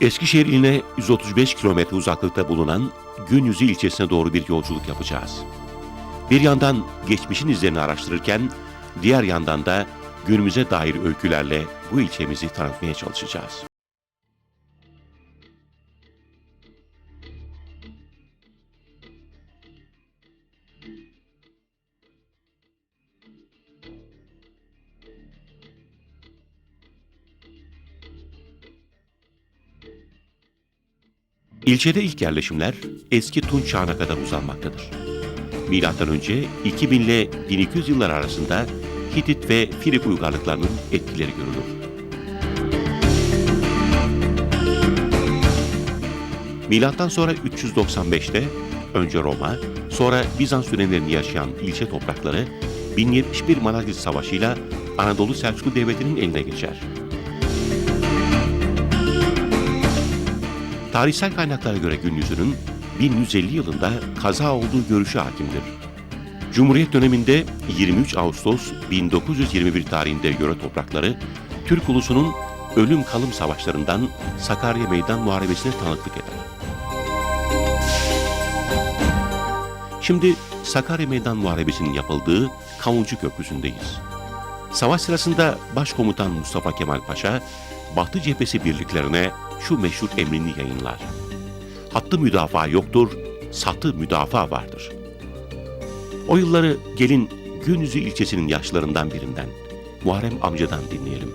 Eskişehir iline 135 kilometre uzaklıkta bulunan Günyüzü ilçesine doğru bir yolculuk yapacağız. Bir yandan geçmişin izlerini araştırırken, diğer yandan da günümüze dair öykülerle bu ilçemizi tanıtmaya çalışacağız. İlçede ilk yerleşimler eski Tunç çağına kadar uzanmaktadır. Milattan önce 2000 ile 1200 yıllar arasında Hitit ve Filip uygarlıklarının etkileri görülür. Milattan sonra 395'te önce Roma, sonra Bizans dönemlerini yaşayan ilçe toprakları 1071 Malazgirt Savaşı'yla Anadolu Selçuklu Devleti'nin eline geçer. Tarihsel kaynaklara göre Günyüzü'nün 1150 yılında kaza olduğu görüşü hakimdir. Cumhuriyet döneminde 23 Ağustos 1921 tarihinde yöre toprakları Türk ulusunun ölüm kalım savaşlarından Sakarya Meydan Muharebesi'ne tanıklık eder. Şimdi Sakarya Meydan Muharebesi'nin yapıldığı Kavuncu Köprüsü'ndeyiz. Savaş sırasında Başkomutan Mustafa Kemal Paşa, Batı Cephesi birliklerine şu meşhur emrini yayınlar. Hattı müdafaa yoktur, satı müdafaa vardır. O yılları gelin Günyüzü ilçesinin yaşlarından birinden, Muharrem amcadan dinleyelim.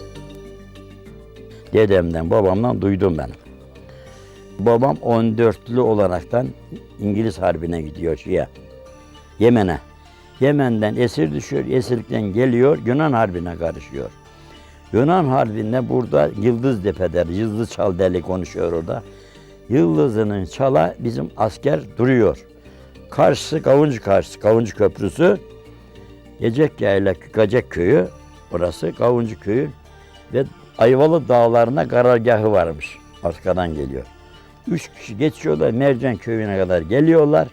Dedemden, babamdan duydum ben. Babam 14'lü olaraktan İngiliz Harbi'ne gidiyor şeye. Yemen'e. Yemen'den esir düşüyor, esirlikten geliyor, Yunan Harbi'ne karışıyor. Yunan Harbi'nde burada Yıldız Depe'de, Yıldız Çal deli konuşuyor orada. Yıldızının çala bizim asker duruyor. Karşısı Kavuncu karşısı, Kavuncu Köprüsü. Gecekkaya ile Gacek Köyü, orası Kavuncu Köyü ve Ayvalı Dağları'na karargahı varmış. Arkadan geliyor. Üç kişi geçiyorlar, Mercan Köyü'ne kadar geliyorlar.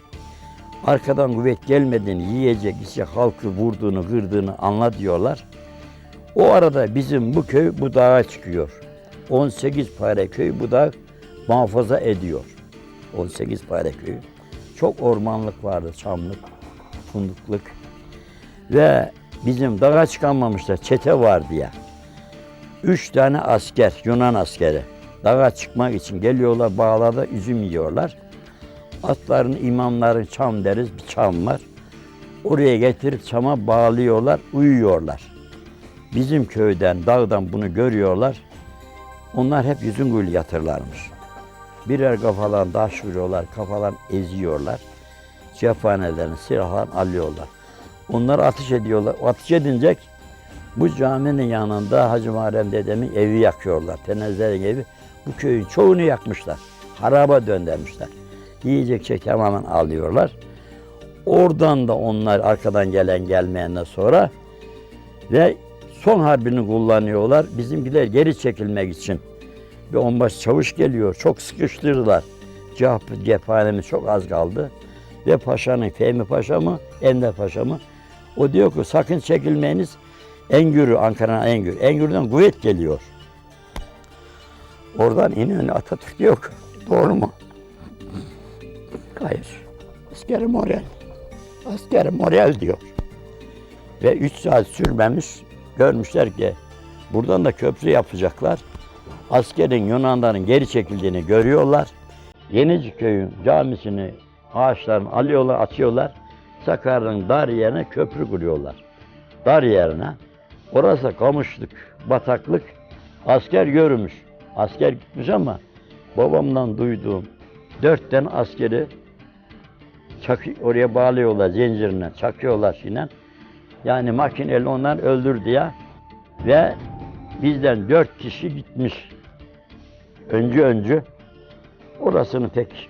Arkadan kuvvet gelmediğini, yiyecek, içecek halkı vurduğunu, kırdığını anla diyorlar. O arada bizim bu köy bu dağa çıkıyor. 18 pare köy bu dağ muhafaza ediyor. 18 pare köyü. Çok ormanlık vardı, çamlık, fundukluk. Ve bizim dağa çıkamamışlar, çete vardı ya. Üç tane asker, Yunan askeri. Dağa çıkmak için geliyorlar, bağlarda üzüm yiyorlar. Atların, imamların çam deriz, bir çam var. Oraya getirip çama bağlıyorlar, uyuyorlar. Bizim köyden, dağdan bunu görüyorlar. Onlar hep yüzün gül yatırlarmış. Birer kafalan taş vuruyorlar, kafalan eziyorlar. Cephanelerini, silahlarını alıyorlar. Onlar ateş ediyorlar. Ateş edince bu caminin yanında Hacı Muharrem dedemin evi yakıyorlar. Tenezlerin evi. Bu köyün çoğunu yakmışlar. Haraba döndürmüşler. Yiyecek şey tamamen alıyorlar. Oradan da onlar arkadan gelen gelmeyenden sonra ve son harbini kullanıyorlar. Bizimkiler geri çekilmek için. Bir onbaşı çavuş geliyor. Çok sıkıştırdılar. Cevap cephanemiz çok az kaldı. Ve paşanın, Fehmi Paşa mı, Ender Paşa mı? O diyor ki sakın çekilmeyiniz. Engürü, Ankara'nın Engür. Engür'den kuvvet geliyor. Oradan İnönü Atatürk yok. Doğru mu? Hayır. Askeri moral. Askeri moral diyor. Ve üç saat sürmemiş. Görmüşler ki buradan da köprü yapacaklar. Askerin Yunanların geri çekildiğini görüyorlar. Yenici köyün camisini ağaçlarını alıyorlar, atıyorlar. Sakarya'nın dar yerine köprü kuruyorlar. Dar yerine. Orası kamışlık, bataklık. Asker görmüş. Asker gitmiş ama babamdan duyduğum dört tane askeri çak, oraya bağlıyorlar zincirine, çakıyorlar şinen. Yani makineyle onlar öldür diye. Ve bizden dört kişi gitmiş. Öncü öncü. Orasını pek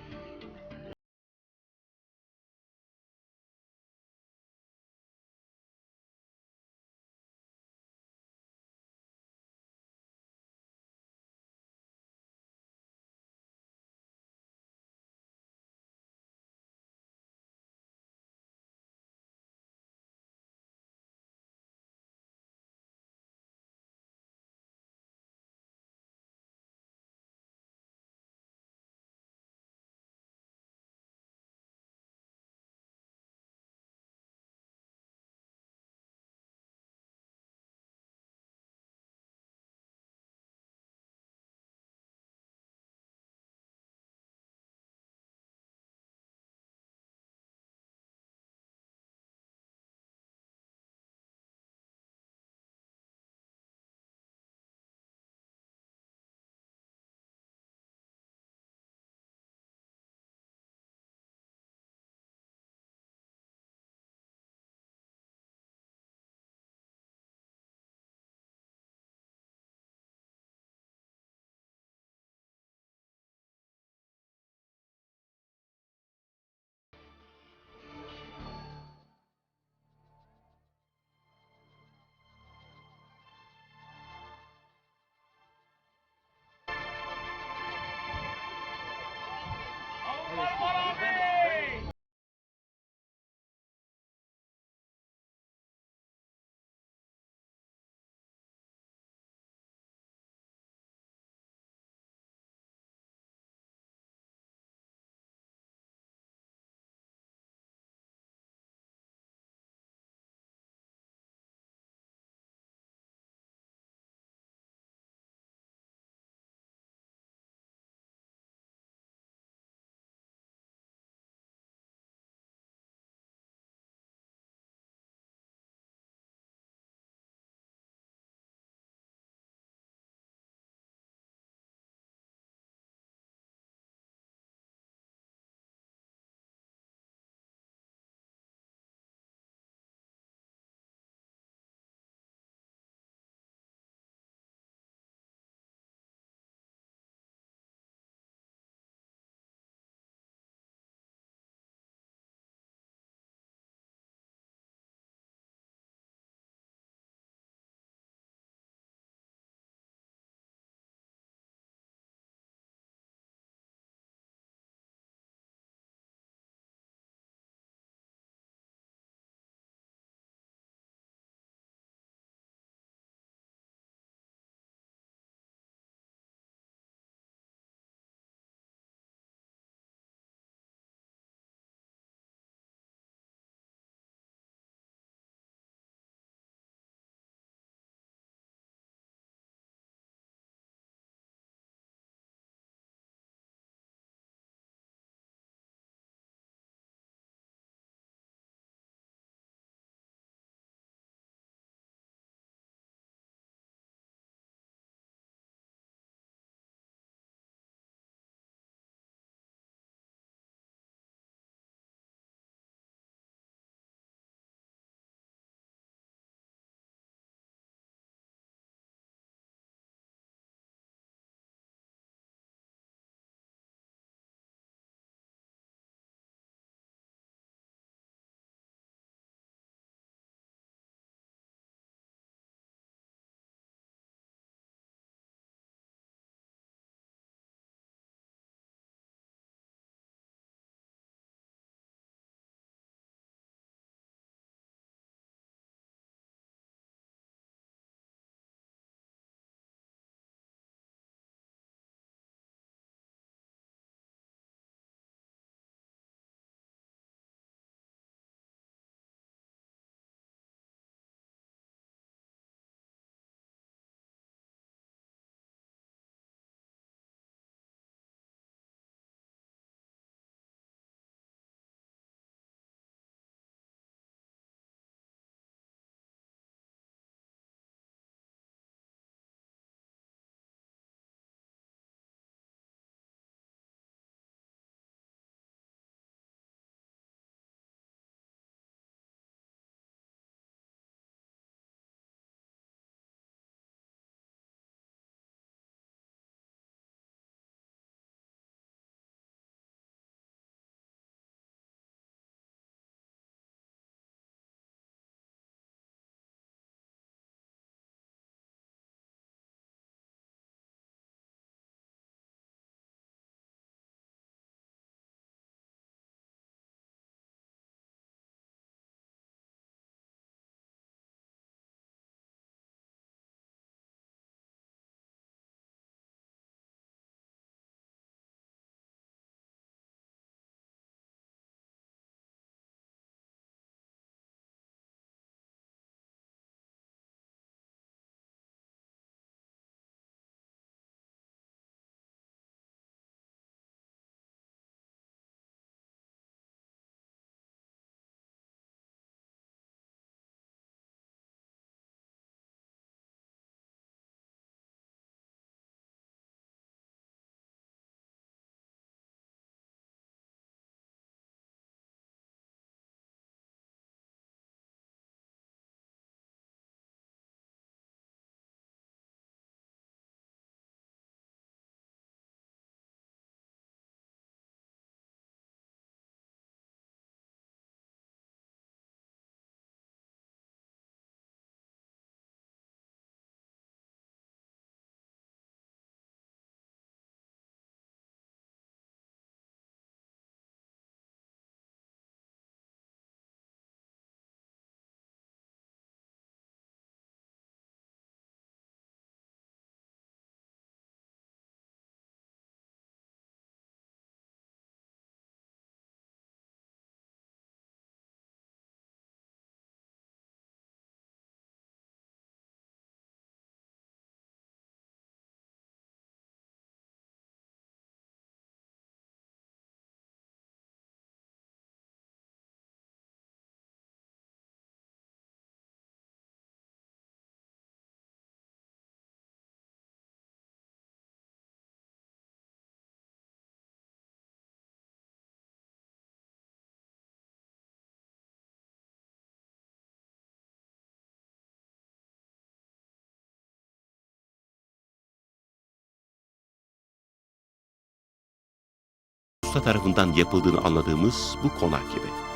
usta tarafından yapıldığını anladığımız bu konak gibi.